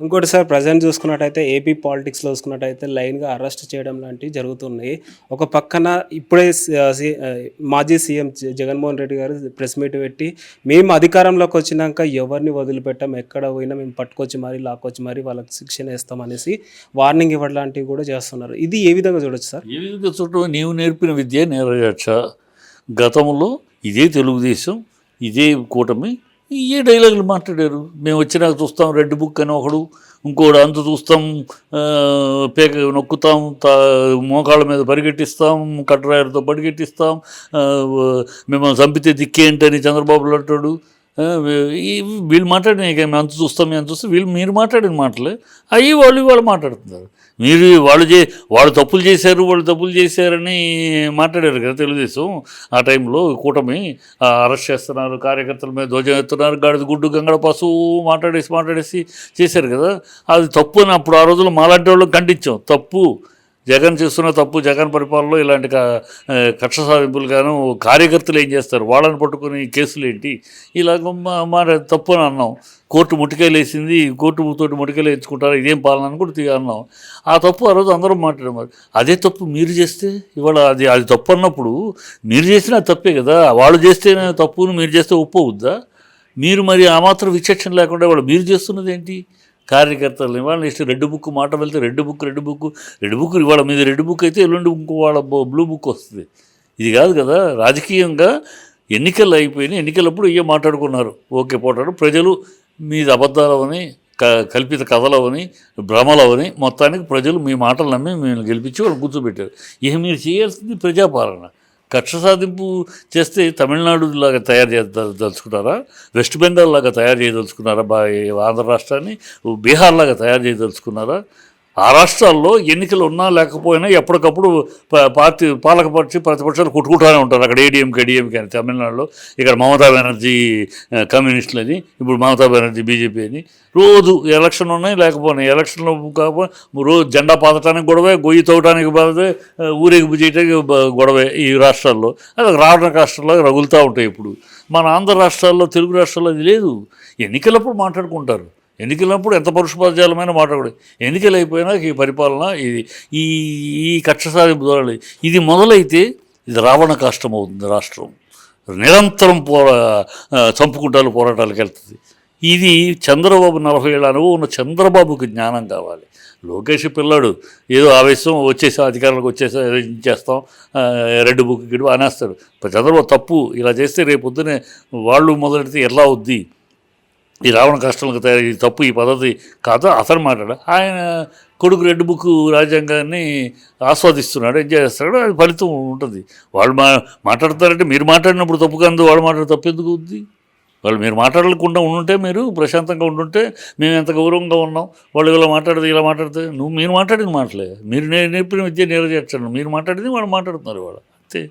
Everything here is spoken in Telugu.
ఇంకోటి సార్ ప్రజెంట్ చూసుకున్నట్టయితే ఏపీ పాలిటిక్స్లో చూసుకున్నట్టయితే లైన్గా అరెస్ట్ చేయడం లాంటివి జరుగుతున్నాయి. ఒక పక్కన ఇప్పుడే మాజీ సీఎం జగన్మోహన్ రెడ్డి గారు ప్రెస్ మీట్ పెట్టి మేము అధికారంలోకి వచ్చినాక ఎవరిని వదిలిపెట్టాం ఎక్కడ పోయినా మేము పట్టుకొచ్చి మరీ లాక్కొచ్చి మరీ వాళ్ళకి శిక్షణ వేస్తాం అనేసి వార్నింగ్ ఇవ్వడం లాంటివి కూడా చేస్తున్నారు. ఇది ఏ విధంగా చూడొచ్చు సార్? ఏ విధంగా చూడటం? నీవు నేర్పిన విద్య నేరగచ్చ గతంలో ఇదే తెలుగుదేశం ఇదే కూటమి ఏ డైలాగులు మాట్లాడారు? మేము వచ్చినాక చూస్తాం రెడ్ బుక్ అని ఒకడు ఇంకోడు అంత చూస్తాం పేక నొక్కుతాం తా మోకాళ్ళ మీద పరిగెట్టిస్తాం కట్రాయలతో పరిగెట్టిస్తాం మిమ్మల్ని చంపితే దిక్కేంటని చంద్రబాబు అంటాడు. వీళ్ళు మాట్లాడిన మేము అంత చూస్తాం మేము అంత చూస్తే వీళ్ళు మీరు మాట్లాడిన మాటలే అవి వాళ్ళు వాళ్ళు మాట్లాడుతున్నారు. మీరు వాళ్ళు చే వాళ్ళు తప్పులు చేశారు వాళ్ళు తప్పులు చేశారని మాట్లాడారు కదా తెలుగుదేశం ఆ టైంలో కూటమి. అరెస్ట్ చేస్తున్నారు కార్యకర్తల మీద ధ్వజం ఎత్తున్నారు గాడిద గుడ్డు గంగడ పశువు మాట్లాడేసి మాట్లాడేసి చేశారు కదా. అది తప్పు అని అప్పుడు ఆ రోజుల్లో మాలాంటి వాళ్ళు ఖండించాం. తప్పు. జగన్ చేస్తున్న తప్పు జగన్ పరిపాలనలో ఇలాంటి కక్ష సాధింపులు గాను కార్యకర్తలు ఏం చేస్తారు? వాళ్ళని పట్టుకుని కేసులు ఏంటి? ఇలాగ మా- మాట తప్పు అని అన్నాం. కోర్టు ముట్టికాయలు వేసింది కోర్టు తోటి ముట్టికాయలు వేయించుకుంటారు ఇదేం పాలన అని కూడా అన్నాం. ఆ తప్పు ఆ రోజు అందరం మాట్లాడారు మరి. అదే తప్పు మీరు చేస్తే? ఇవాళ అది అది తప్పు అన్నప్పుడు మీరు చేసిన తప్పే కదా? వాళ్ళు చేస్తే తప్పును మీరు చేస్తే ఒప్పు అవుద్దా మీరు మరి ఆ మాత్రం విచక్షణ లేకుండా వాళ్ళు మీరు చేస్తున్నది ఏంటి? కార్యకర్తలు ఇవాళ నెక్స్ట్ రెడ్ బుక్ మాట వెళ్తే red book red book red book ఇవాళ మీద రెడ్ బుక్ అయితే ఎల్లుండి ఇంకో వాళ్ళ బ్లూ బుక్ వస్తుంది. ఇది కాదు కదా రాజకీయంగా ఎన్నికలు అయిపోయినాయి. ఎన్నికలప్పుడు ఇవే మాట్లాడుకున్నారు. ఓకే పోటాడు ప్రజలు మీద అబద్ధాలవని క కల్పిత కథలవని భ్రమలవని మొత్తానికి ప్రజలు మీ మాటలు నమ్మి మేము గెలిపించి వాళ్ళు కూర్చోబెట్టారు ఇక మీరు చేయాల్సింది ప్రజాపాలన. కక్ష సాధింపు చేస్తే తమిళనాడు లాగా తయారు చేయదలుచుకున్నారా వెస్ట్ బెంగాల్ లాగా తయారు చేయదలుచుకున్నారా? బా ఆంధ్ర రాష్ట్రాన్ని? బీహార్ లాగా తయారు చేయదలుచుకున్నారా? ఆ రాష్ట్రాల్లో ఎన్నికలు ఉన్నా లేకపోయినా ఎప్పటికప్పుడు ప- పార్టీ పాలక పక్షి ప్రతిపక్షాలు కొట్టుకుంటూనే ఉంటారు. అక్కడ ఏడీఎంకే డిఎంకే అని తమిళనాడులో. ఇక్కడ మమతా బెనర్జీ కమ్యూనిస్టులు అని ఇప్పుడు మమతా బెనర్జీ బీజేపీ అని. రోజు ఎలక్షన్ ఉన్నాయి లేకపోయినా ఎలక్షన్లో కాకపోతే రోజు జెండా పాతటానికి గొడవే గొయ్యి తవ్వటానికి బాధే ఊరేగింపు చేయటానికి గొడవే ఈ రాష్ట్రాల్లో. అది రావణ రాష్ట్రాల్లో రగులుతూ ఉంటాయి ఇప్పుడు. మన ఆంధ్ర రాష్ట్రాల్లో తెలుగు రాష్ట్రాల్లో అది లేదు. ఎన్నికలప్పుడు మాట్లాడుకుంటారు. ఎన్నికలప్పుడు ఎంత పరుషపరచాలమైన మాట ఎన్నికలు అయిపోయినా ఈ పరిపాలన ఇది ఈ ఈ కక్ష సాధింపు ద్వారా ఇది మొదలైతే ఇది రావణ కష్టం అవుతుంది రాష్ట్రం. నిరంతరం పోరా చంపుకుంటాలు పోరాటాలకు వెళ్తుంది. ఇది చంద్రబాబు నలభై ఏళ్ళ అనుభవం ఉన్న చంద్రబాబుకి జ్ఞానం కావాలి. లోకేష్ పిల్లాడు ఏదో ఆవేశం వచ్చేసాం అధికారులకు వచ్చేసాం చేస్తాం రెడ్ బుక్ గిడు అనేస్తాడు. చంద్రబాబు తప్పు ఇలా చేస్తే రేపు పొద్దునే వాళ్ళు మొదలెడితే ఎలా అవుద్ది? ఈ రావణ కష్టాలకు తయారు ఈ తప్పు ఈ పద్ధతి కాదు? అతను మాట్లాడు. ఆయన కొడుకు రెడ్ బుక్ రాజ్యాంగాన్ని ఆస్వాదిస్తున్నాడు ఎంజాయ్ చేస్తాడు అది ఫలితం ఉంటుంది. వాళ్ళు మా మాట్లాడతారంటే మీరు మాట్లాడినప్పుడు తప్పు కాదు వాళ్ళు మాట్లాడే తప్పు ఎందుకు ఉంది? వాళ్ళు మీరు మాట్లాడకుండా ఉండుంటే మీరు ప్రశాంతంగా ఉండుంటే మేము ఎంత గౌరవంగా ఉన్నాం? వాళ్ళు ఇలా మాట్లాడితే ఇలా మాట్లాడితే నువ్వు మీరు మాట్లాడింది మాటలే. మీరు నేను నేర్పిన విద్య నేర్చేస్తాను మీరు మాట్లాడింది వాళ్ళు మాట్లాడుతున్నారు వాళ్ళు అంతే.